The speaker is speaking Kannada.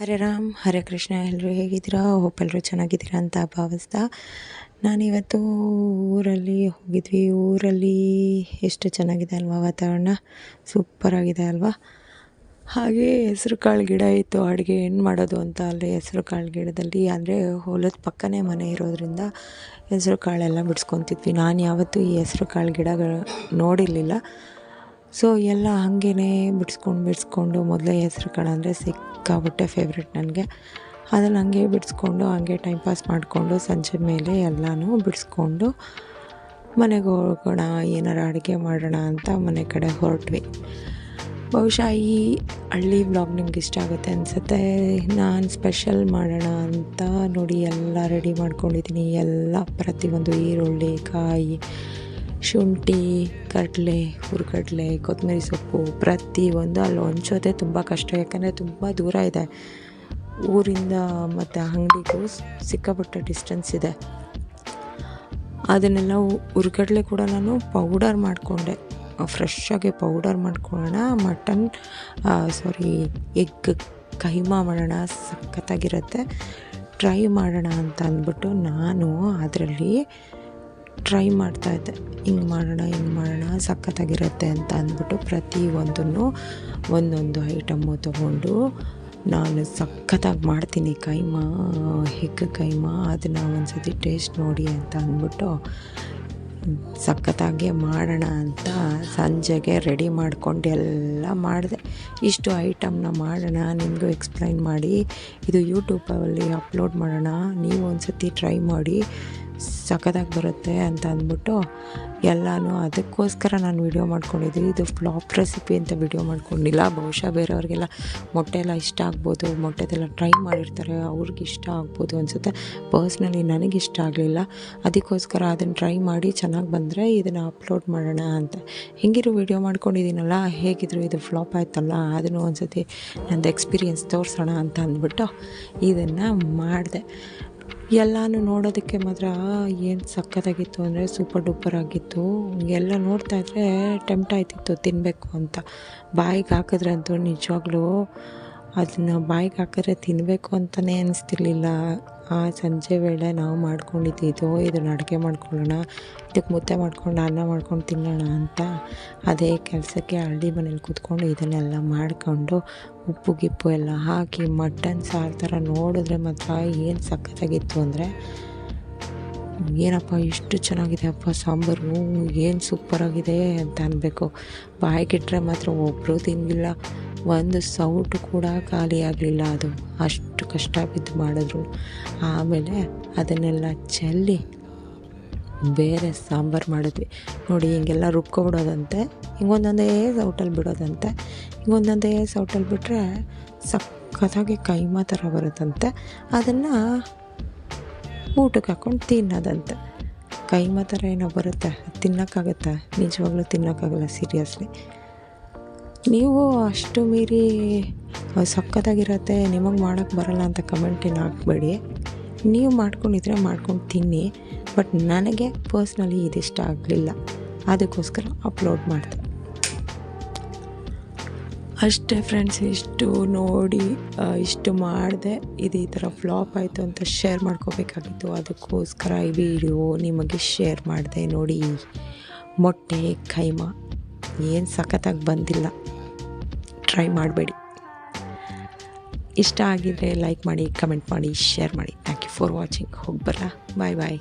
ಹರೇ ರಾಮ್, ಹರೇ ಕೃಷ್ಣ ಎಲ್ಲರೂ ಹೇಗಿದ್ದೀರಾ? ಹೋಪ್ ಎಲ್ಲರೂ ಚೆನ್ನಾಗಿದ್ದೀರಾ ಅಂತ ಭಾವಿಸ್ತಾ ನಾನಿವತ್ತು ಊರಲ್ಲಿ ಹೋಗಿದ್ವಿ. ಊರಲ್ಲಿ ಎಷ್ಟು ಚೆನ್ನಾಗಿದೆ ಅಲ್ವಾ ವಾತಾವರಣ? ಸೂಪರಾಗಿದೆ ಅಲ್ವಾ? ಹಾಗೆ ಹೆಸ್ರು ಕಾಳು ಗಿಡ ಇತ್ತು, ಅಡುಗೆ ಏನು ಮಾಡೋದು ಅಂತ ಅಲ್ಲಿ ಹೆಸ್ರು ಕಾಳು ಗಿಡದಲ್ಲಿ. ಅಂದರೆ ಹೊಲದ ಪಕ್ಕನೇ ಮನೆ ಇರೋದ್ರಿಂದ ಹೆಸ್ರು ಕಾಳೆಲ್ಲ ಬಿಡಿಸ್ಕೊತಿದ್ವಿ. ನಾನು ಯಾವತ್ತೂ ಈ ಹೆಸ್ರು ಕಾಳು ಗಿಡಗಳು ನೋಡಿರಲಿಲ್ಲ. ಸೊ ಎಲ್ಲ ಹಾಗೇ ಬಿಡಿಸ್ಕೊಂಡು ಬಿಡಿಸ್ಕೊಂಡು ಮೊದಲೇ ಹೆಸ್ರು ಕಾಳು ಅಂದರೆ ಸಿಕ್ಕಾಬಿಟ್ಟೆ ಫೇವ್ರೆಟ್ ನನಗೆ. ಅದನ್ನು ಹಂಗೆ ಬಿಡಿಸ್ಕೊಂಡು ಹಂಗೆ ಟೈಮ್ ಪಾಸ್ ಮಾಡಿಕೊಂಡು ಸಂಜೆ ಮೇಲೆ ಎಲ್ಲನೂ ಬಿಡಿಸ್ಕೊಂಡು ಮನೆಗೆ ಹೋಗೋಣ, ಏನಾರು ಅಡುಗೆ ಮಾಡೋಣ ಅಂತ ಮನೆ ಕಡೆ ಹೊರಟ್ವಿ. ಬಹುಶಃ ಈ ಹಳ್ಳಿ ಬ್ಲಾಗ್ ನಿಮ್ಗೆ ಇಷ್ಟ ಆಗುತ್ತೆ ಅನಿಸುತ್ತೆ. ನಾನು ಸ್ಪೆಷಲ್ ಮಾಡೋಣ ಅಂತ ನೋಡಿ ಎಲ್ಲ ರೆಡಿ ಮಾಡ್ಕೊಂಡಿದ್ದೀನಿ ಎಲ್ಲ ಪ್ರತಿಯೊಂದು ಈರುಳ್ಳಿ, ಕಾಯಿ ಶುಂಠಿ, ಕಡಲೆ, ಹುರ್ಗಡ್ಲೆ, ಕೊತ್ತಂಬರಿ ಸೊಪ್ಪು, ಪ್ರತಿಯೊಂದು ಅಲ್ಲಿ ಹೊಂಚೋದೇ ತುಂಬ ಕಷ್ಟ, ಯಾಕಂದರೆ ತುಂಬ ದೂರ ಇದೆ. ಊರಿಂದ ಮತ್ತು ಅಂಗಡಿಗೂ ಸಿಕ್ಕಾಪಟ್ಟೆ ಡಿಸ್ಟೆನ್ಸ್ ಇದೆ. ಅದನ್ನೆಲ್ಲ ಹುರ್ಗಡ್ಲೆ ಕೂಡ ನಾನು ಪೌಡರ್ ಮಾಡಿಕೊಂಡೆ. ಫ್ರೆಶ್ಶಾಗಿ ಪೌಡರ್ ಮಾಡ್ಕೊಳ್ಳೋಣ ಮಟನ್ ಸಾರಿ ಎಗ್ ಕೈಮಾ ಮಾಡೋಣ, ಸಖತ್ತಾಗಿರುತ್ತೆ. ಟ್ರೈ ಮಾಡೋಣ ಅಂತ ಅಂದ್ಬಿಟ್ಟು ನಾನು ಅದರಲ್ಲಿ ಟ್ರೈ ಮಾಡ್ತಾ ಇದ್ದೆ. ಹಿಂಗೆ ಮಾಡೋಣ ಹಿಂಗೆ ಮಾಡೋಣ, ಸಖತ್ತಾಗಿರುತ್ತೆ ಅಂತ ಅಂದ್ಬಿಟ್ಟು ಪ್ರತಿಯೊಂದನ್ನು ಒಂದೊಂದು ಐಟಮ್ಮು ತೊಗೊಂಡು ನಾನು ಸಖತ್ತಾಗಿ ಮಾಡ್ತೀನಿ ಕೈಮಾ ಹೆಗ್ ಕೈಮಾ, ಅದನ್ನ ಒಂದು ಸತಿ ಟೇಸ್ಟ್ ನೋಡಿ ಅಂತ ಅಂದ್ಬಿಟ್ಟು ಸಖತ್ತಾಗೆ ಮಾಡೋಣ ಅಂತ ಸಂಜೆಗೆ ರೆಡಿ ಮಾಡ್ಕೊಂಡು ಎಲ್ಲ ಮಾಡಿದೆ. ಇಷ್ಟು ಐಟಮ್ನ ಮಾಡೋಣ, ನಿಮಗೂ ಎಕ್ಸ್ಪ್ಲೈನ್ ಮಾಡಿ, ಇದು ಯೂಟ್ಯೂಬಲ್ಲಿ ಅಪ್ಲೋಡ್ ಮಾಡೋಣ, ನೀವು ಒಂದು ಸತಿ ಟ್ರೈ ಮಾಡಿ ಸಖತ್ತಾಗಿ ಬರುತ್ತೆ ಅಂತ ಅಂದ್ಬಿಟ್ಟು ಎಲ್ಲನೂ ಅದಕ್ಕೋಸ್ಕರ ನಾನು ವಿಡಿಯೋ ಮಾಡ್ಕೊಂಡಿದ್ದೀನಿ ಇದು ಫ್ಲಾಪ್ ರೆಸಿಪಿ ಅಂತ ವಿಡಿಯೋ ಮಾಡ್ಕೊಂಡಿಲ್ಲ. ಬಹುಶಃ ಬೇರೆಯವ್ರಿಗೆಲ್ಲ ಮೊಟ್ಟೆ ಎಲ್ಲ ಇಷ್ಟ ಆಗ್ಬೋದು, ಮೊಟ್ಟೆದೆಲ್ಲ ಟ್ರೈ ಮಾಡಿರ್ತಾರೆ, ಅವ್ರಿಗೆ ಇಷ್ಟ ಆಗ್ಬೋದು ಅನಿಸುತ್ತೆ. ಪರ್ಸ್ನಲಿ ನನಗೆ ಇಷ್ಟ ಆಗಲಿಲ್ಲ. ಅದಕ್ಕೋಸ್ಕರ ಅದನ್ನು ಟ್ರೈ ಮಾಡಿ ಚೆನ್ನಾಗಿ ಬಂದರೆ ಇದನ್ನು ಅಪ್ಲೋಡ್ ಮಾಡೋಣ ಅಂತ. ಹೆಂಗಿರು ವಿಡಿಯೋ ಮಾಡ್ಕೊಂಡಿದ್ದೀನಲ್ಲ ಹೇಗಿದ್ರು ಇದು ಫ್ಲಾಪ್ ಆಯ್ತಲ್ಲ, ಅದನ್ನು ಒಂದು ಸತಿ ನಂದು ಎಕ್ಸ್ಪೀರಿಯೆನ್ಸ್ ತೋರಿಸೋಣ ಅಂತ ಅಂದ್ಬಿಟ್ಟು ಇದನ್ನು ಮಾಡಿದೆ. ಎಲ್ಲನೂ ನೋಡೋದಕ್ಕೆ ಮಾತ್ರ ಏನು ಸಕ್ಕತ್ತಾಗಿತ್ತು ಅಂದರೆ ಸೂಪರ್ ಡೂಪರ್ ಆಗಿತ್ತು. ಎಲ್ಲ ನೋಡ್ತಾ ಇದ್ದರೆ ಟೆಂಪ್ಟ್ ಆಯ್ತಿತ್ತು ತಿನ್ನಬೇಕು ಅಂತ. ಬಾಯಿಗೆ ಹಾಕಿದ್ರಂತೂ ನಿಜವಾಗ್ಲೂ ಅದನ್ನು ಬಾಯಿಗೆ ಹಾಕಿದ್ರೆ ತಿನ್ನಬೇಕು ಅಂತಲೇ ಅನಿಸ್ತಿರ್ಲಿಲ್ಲ. ಆ ಸಂಜೆ ವೇಳೆ ನಾವು ಮಾಡ್ಕೊಂಡಿದ್ದು, ಇದನ್ನು ಅಡುಗೆ ಮಾಡ್ಕೊಳ್ಳೋಣ ಇದಕ್ಕೆ ಮುದ್ದೆ ಮಾಡ್ಕೊಂಡು ಅನ್ನ ಮಾಡ್ಕೊಂಡು ತಿನ್ನೋಣ ಅಂತ ಅದೇ ಕೆಲಸಕ್ಕೆ ಹಳ್ಳಿ ಮನೇಲಿ ಕೂತ್ಕೊಂಡು ಇದನ್ನೆಲ್ಲ ಮಾಡಿಕೊಂಡು ಉಪ್ಪು ಗಿಪ್ಪು ಎಲ್ಲ ಹಾಕಿ ಮಟನ್ ಸಾರು ಥರ ನೋಡಿದ್ರೆ ಮಾತ್ರ ಏನು ಸಖತ್ತಾಗಿತ್ತು ಅಂದರೆ ಏನಪ್ಪ, ಇಷ್ಟು ಚೆನ್ನಾಗಿದೆ, ಅಪ್ಪ, ಸಾಂಬಾರು, ಏನು ಸೂಪರಾಗಿದೆ ಅಂತ ಅನ್ಬೇಕು. ಬಾಯಿಗಿಟ್ರೆ ಮಾತ್ರ ಒಬ್ಬರು ತಿನ್ನಲಿಲ್ಲ ಒಂದು ಸೌಟು ಕೂಡ ಖಾಲಿ ಆಗಲಿಲ್ಲ ಅದು. ಅಷ್ಟು ಕಷ್ಟ ಬಿದ್ದು ಮಾಡಿದ್ರು. ಆಮೇಲೆ ಅದನ್ನೆಲ್ಲ ಚೆಲ್ಲಿ ಬೇರೆ ಸಾಂಬಾರು ಮಾಡಿದ್ವಿ. ನೋಡಿ, ಹಿಂಗೆಲ್ಲ ರುಬ್ಕೊಬಿಡೋದಂತೆ, ಹಿಂಗೊಂದೊಂದೇ ಸೌಟಲ್ಲಿ ಬಿಡೋದಂತೆ, ಹಿಂಗೊಂದೊಂದೇ ಸೌಟಲ್ಲಿ ಬಿಟ್ಟರೆ ಸಖತ್ತಾಗಿ ಕೈಮಾ ಥರ ಬರುತ್ತಂತೆ. ಅದನ್ನು ಊಟಕ್ಕೆ ಹಾಕ್ಕೊಂಡು ತಿನ್ನೋದಂತೆ. ಕೈ ಮಾತ್ರ ಏನೋ ಬರುತ್ತೆ. ತಿನ್ನೋಕ್ಕಾಗತ್ತಾ? ನಿಜವಾಗ್ಲೂ ತಿನ್ನೋಕ್ಕಾಗಲ್ಲ ಸೀರಿಯಸ್ಲಿ ನೀವು ಅಷ್ಟು ಮೀರಿ ಸಕ್ಕತ್ತಾಗಿರತ್ತೆ ನಿಮಗೆ ಮಾಡೋಕ್ಕೆ ಬರಲ್ಲ ಅಂತ ಕಮೆಂಟೇನು ಹಾಕ್ಬೇಡಿ. ನೀವು ಮಾಡ್ಕೊಂಡಿದ್ರೆ ಮಾಡ್ಕೊಂಡು ತಿನ್ನಿ. ಬಟ್ ನನಗೆ ಪರ್ಸ್ನಲಿ ಇದಿಷ್ಟ ಆಗಲಿಲ್ಲ. ಅದಕ್ಕೋಸ್ಕರ ಅಪ್ಲೋಡ್ ಮಾಡಿದೆ. ಅಷ್ಟೇ ಫ್ರೆಂಡ್ಸ್ ಇಷ್ಟು ನೋಡಿ ಇಷ್ಟು ಮಾಡಿದೆ. ಇದು ಈ ಥರ ಫ್ಲಾಪ್ ಆಯಿತು ಅಂತ ಶೇರ್ ಮಾಡ್ಕೋಬೇಕಾಗಿತ್ತು. ಅದಕ್ಕೋಸ್ಕರ ಈ ವಿಡಿಯೋ ನಿಮಗೆ ಶೇರ್ ಮಾಡಿದೆ ನೋಡಿ. ಮೊಟ್ಟೆ, ಕೈಮ, ಏನು ಸಖತ್ತಾಗಿ ಬಂದಿಲ್ಲ. ಟ್ರೈ ಮಾಡಬೇಡಿ. ಇಷ್ಟ ಆಗಿದ್ದರೆ ಲೈಕ್ ಮಾಡಿ ಕಮೆಂಟ್ ಮಾಡಿ ಶೇರ್ ಮಾಡಿ. ಥ್ಯಾಂಕ್ ಯು ಫಾರ್ ವಾಚಿಂಗ್ ಹೋಗಿ ಬಾಯ್ ಬಾಯ್